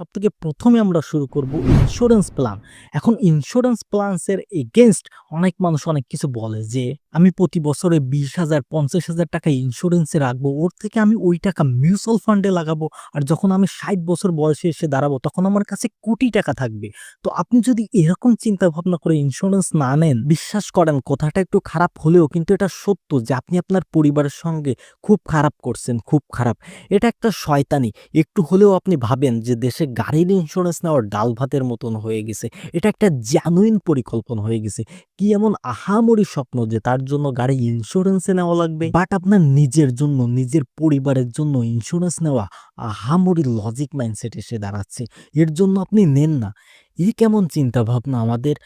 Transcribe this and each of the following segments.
সব থেকে প্রথমে আমরা শুরু করব ইন্স্যুরেন্স প্ল্যান এখন ইন্স্যুরেন্স প্ল্যান্সের এগেনস্ট অনেক মানুষ অনেক কিছু বলে যে আমি প্রতি বছরে বিশ হাজার, পঞ্চাশ হাজার টাকা ইন্স্যুরেন্সে রাখব। ওর থেকে আমি ওই টাকা মিউচুয়াল ফান্ডে লাগাবো। আর যখন আমি ষাট বছর বয়সে এসে দাঁড়াবো, তখন আমার কাছে কোটি টাকা থাকবে। তো আপনি যদি এরকম চিন্তা ভাবনা করে ইন্স্যুরেন্স না নেন, বিশ্বাস করেন, কথাটা একটু খারাপ হলেও কিন্তু এটা সত্য যে আপনি আপনার পরিবারের সঙ্গে খুব খারাপ করছেন, খুব খারাপ। এটা একটা শয়তানি। একটু হলেও আপনি ভাবেন যে দেশে গাড়ির ইন্স্যুরেন্স নেওয়ার ডাল ভাতের মতন হয়ে গেছে। এটা একটা জেনুইন পরিকল্পনা হয়ে গেছে। কি এমন আহামরি স্বপ্ন যে তার জন্য গাড়ি ইন্স্যুরেন্সে নেওয়া লাগবে। বাট আপনার নিজের জন্য, নিজের পরিবারের জন্য ইন্স্যুরেন্স নেওয়া আহামরি লজিক মাইন্ডসেট এসে দাঁড়াচ্ছে। এর জন্য আপনি নেন না। এই কেমন চিন্তা ভাবনা আমাদের?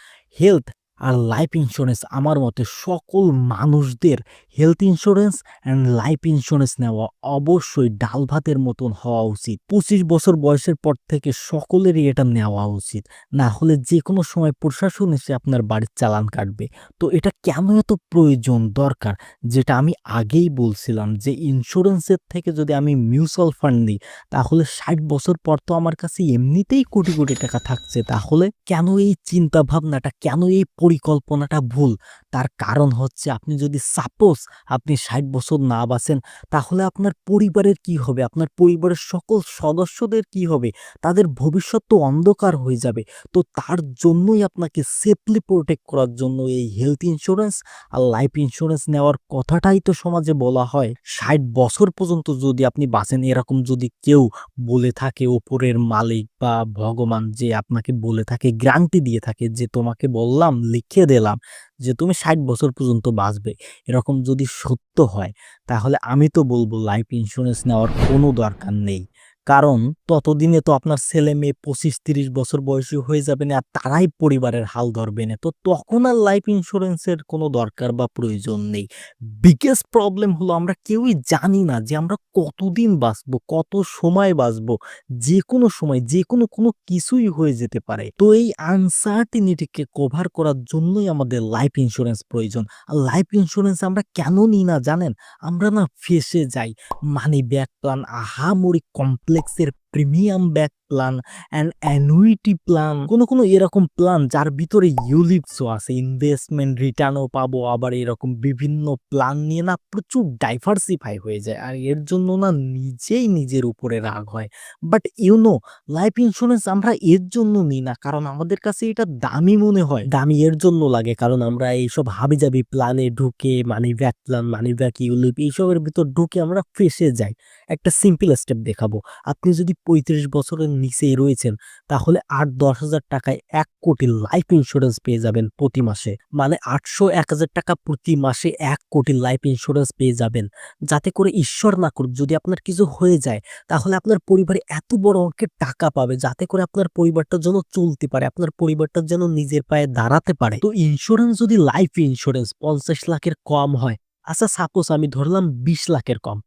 হেলথ আর লাইফ ইন্স্যুরেন্স আমার মতে সকল মানুষদের health insurance and life insurance নেওয়া অবশ্যই ডাল ভাতের মতন হওয়া উচিত। পঁচিশ বছর বয়সের পর থেকে সকলেরই এটা নেওয়া উচিত। না হলে যে কোনো সময় প্রশাসন এসে আপনার বাড়ির চালান কাটবে। তো এটা কেন এত প্রয়োজন দরকার? যেটা আমি আগেই বলছিলাম যে ইন্স্যুরেন্সের থেকে যদি আমি মিউচুয়াল ফান্ড নিই, তাহলে ষাট বছর পর তো আমার কাছে এমনিতেই কোটি কোটি টাকা থাকছে। তাহলে কেন এই চিন্তা ভাবনাটা কেন এই পরিকল্পনাটা ভুল। তার কারণ হচ্ছে আপনি যদি সাপোজ আপনি ষাট বছর না বাঁচেন, তাহলে আপনার পরিবারের কি হবে? আপনার পরিবারের সকল সদস্যদের কি হবে? তাদের ভবিষ্যৎ তো অন্ধকার হয়ে যাবে। তো তার জন্যই আপনাকে সেফলি প্রোটেক্ট করার জন্য এই হেলথ ইন্স্যুরেন্স আর লাইফ ইন্স্যুরেন্স নেওয়ার কথাটাই তো সমাজে বলা হয়। ষাট বছর পর্যন্ত যদি আপনি বাঁচেন, এরকম যদি কেউ বলে থাকে, ওপরের মালিক বা ভগবান যে আপনাকে বলে থাকে, গ্যারান্টি দিয়ে থাকে, যে তোমাকে বললাম, লিখে দিলাম যে তুমি ষাট বছর পর্যন্ত বাঁচবে। এরকম যদি সত্য হয়, তাহলে আমি তো বলব লাইফ ইন্স্যুরেন্স নেওয়ার কোনো দরকার নেই। কারণ ততদিনে তো আপনার ছেলে মেয়ে পঁচিশ তিরিশ বছর বয়সী হয়ে যাবে না, আর তারাই পরিবারের হাল ধরবে না। তো তখন আর লাইফ ইন্স্যুরেন্সের কোনো দরকার বা প্রয়োজন নেই। বিগেস্ট প্রবলেম হলো আমরা কেউই জানি না যে আমরা কতদিন বাঁচবো, কত সময় বাঁচবো, যে কোনো সময়, যে কোনো কোনো কিছুই হয়ে যেতে পারে। তো এই আনসার্টিনিটিকে কভার করার জন্যই আমাদের লাইফ ইন্স্যুরেন্স প্রয়োজন। আর লাইফ ইন্স্যুরেন্স আমরা কেন নিই না জানেন? আমরা না ফেসে যাই মানি ব্যাক প্ল্যান আহামরি কমপ্লেক্সের premium back plan and annuity plan কোনো কোনো এরকম প্ল্যান যার ভিতরে ইউলিপসও আছে ইনভেস্টমেন্ট রিটার্নও পাবো, আবার এরকম বিভিন্ন প্ল্যান নিয়ে না প্রচুর ডাইভার্সিফাই হয়ে যায়। আর এর জন্য না নিজেই নিজের উপরে রাগ হয়। বাট ইউনো লাইফ ইন্স্যুরেন্স আমরা এর জন্য নিই না, কারণ আমাদের কাছে এটা দামি মনে হয়। দামি এর জন্য লাগে, কারণ আমরা এইসব হাবি হাবিজাবি প্ল্যানে ঢুকে money back plan money back ULIP এইসবের ভিতর ঢুকে আমরা ফেসে যাই। একটা সিম্পল স্টেপ দেখাবো। আপনি যদি পঁয়ত্রিশ বছরের নিচেই রয়েছেন, তাহলে আট দশ হাজার টাকায় এক কোটি লাইফ ইন্স্যুরেন্স পেয়ে যাবেন প্রতি মাসে। মানে আটশো এক হাজার টাকা প্রতি মাসে এক কোটি লাইফ ইন্স্যুরেন্স পেয়ে যাবেন। যাতে করে ঈশ্বর না করুক, যদি আপনার কিছু হয়ে যায়, তাহলে আপনার পরিবারে এত বড় অঙ্কের টাকা পাবে, যাতে করে আপনার পরিবারটা যেন চলতে পারে, আপনার পরিবারটা যেন নিজের পায়ে দাঁড়াতে পারে। তো ইন্স্যুরেন্স যদি লাইফ ইন্স্যুরেন্স পঞ্চাশ লাখের কম হয় আচ্ছা সাপোজ আমি ধরলাম বিশ লাখের কম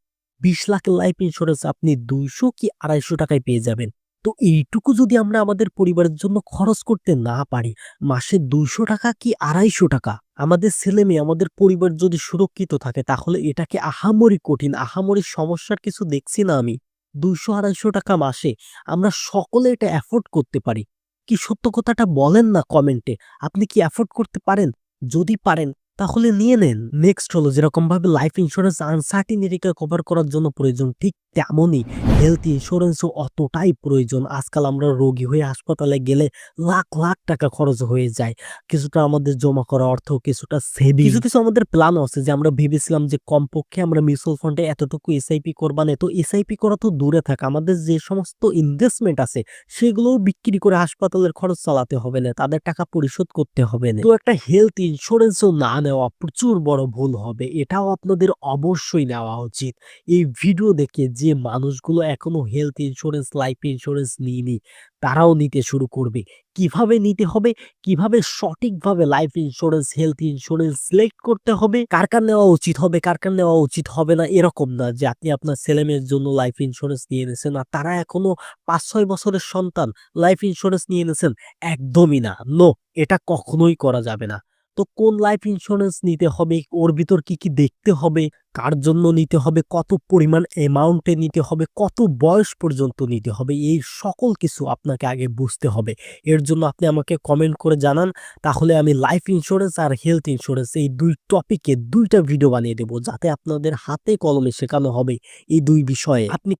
বিশ লাখের লাইফ ইন্স্যুরেন্স আপনি দুইশো কি আড়াইশো টাকায় পেয়ে যাবেন। তো এইটুকু যদি আমরা আমাদের পরিবারের জন্য খরচ করতে না পারি, মাসে দুইশো টাকা কি আড়াইশো টাকা? আমাদের ছেলে মেয়ে, আমাদের পরিবার যদি সুরক্ষিত থাকে, তাহলে এটাকে আহামরি কঠিন, আহামরি সমস্যার কিছু দেখছি না আমি। দুইশো আড়াইশো টাকা মাসে আমরা সকলে এটা অ্যাফোর্ড করতে পারি। কি সত্য কথাটা বলেন না কমেন্টে আপনি কি অ্যাফোর্ড করতে পারেন? যদি পারেন তাহলে নিয়ে নেন। নেক্সট হলো যেরকম ভাবে লাইফ ইন্স্যুরেন্স আনসার্টিনিটিকে কভার করার জন্য প্রয়োজন, ঠিক তেমনই হেলথ ইন্স্যুরেন্সও অতটাই প্রয়োজন। আজকাল আমরা রোগী হয়ে হাসপাতালে গেলে লাখ লাখ টাকা খরচ হয়ে যায়। কিছুটা আমাদের জমা করা অর্থ, কিছুটা সেভিং কিছু কিছু আমাদের প্ল্যানও আছে যে আমরা ভেবেছিলাম যে কমপক্ষে আমরা মিউচুয়াল ফান্ডে এতটুকু এসআইপি করবা না তো এসআইপি করা তো দূরে থাকে, আমাদের যে সমস্ত ইনভেস্টমেন্ট আছে, সেগুলোও বিক্রি করে হাসপাতালের খরচ চালাতে হবে না, তাদের টাকা পরিশোধ করতে হবে না। তো একটা হেলথ ইন্স্যুরেন্সও না নেওয়া প্রচুর বড় ভুল হবে। এটাও আপনাদের অবশ্যই নেওয়া উচিত। এই ভিডিও দেখে যে মানুষগুলো এখনও হেলথ ইন্স্যুরেন্স লাইফ ইন্স্যুরেন্স নিয়নি, তারাও নিতে শুরু করবে। কীভাবে নিতে হবে? কীভাবে সঠিকভাবে life insurance health insurance select করতে হবে? কার কার নেওয়া উচিত হবে, কার কার নেওয়া উচিত হবে না, এরকম না যে আপনি আপনার ছেলে মেয়ের জন্য লাইফ ইন্স্যুরেন্স নিয়ে এনেছেন আর তারা এখনও পাঁচ ছয় বছরের সন্তান লাইফ ইন্স্যুরেন্স নিয়ে এনেছেন, একদমই না। নো এটা কখনোই করা যাবে না। তো কোন লাইফ ইন্স্যুরেন্স নিতে হবে? ওর ভিতর কি কি দেখতে হবে? কার জন্য নিতে হবে? কত পরিমাণ অ্যামাউন্টে নিতে হবে? কত বয়স পর্যন্ত নিতে হবে? এই সকল কিছু আপনাকে আগে বুঝতে হবে। এর জন্য আপনি আমাকে কমেন্ট করে জানান। তাহলে আমি লাইফ ইন্স্যুরেন্স আর হেলথ ইন্স্যুরেন্স এই দুই টপিকে দুইটা ভিডিও বানিয়ে দেবো, যাতে আপনাদের হাতে কলমে শেখানো হবে এই দুই বিষয়ে। আপনি